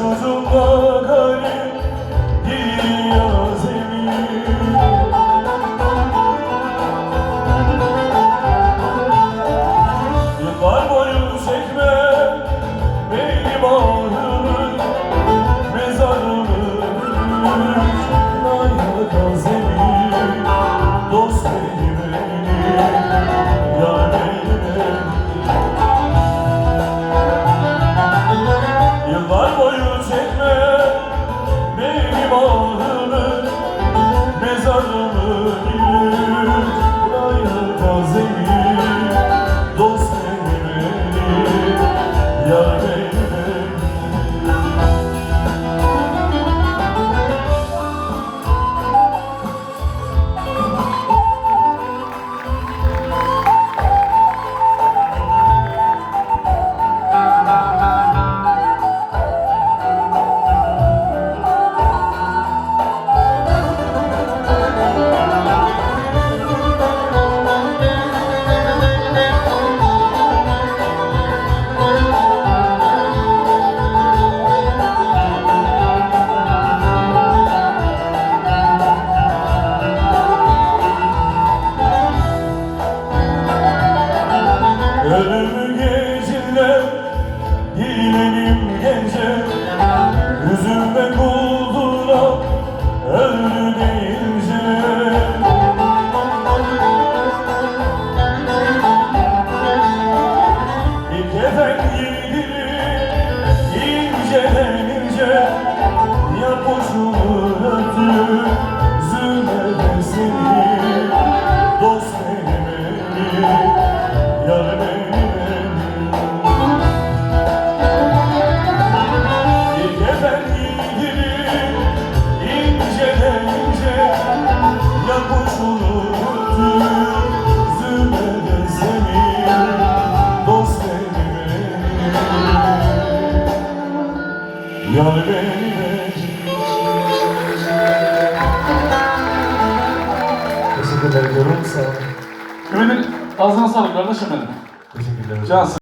驻足过 love. Yar beni Teşekkür ederim. Sağ olun. Öyle ağzına sağlık kardeşim benim. Teşekkürler. Cansın.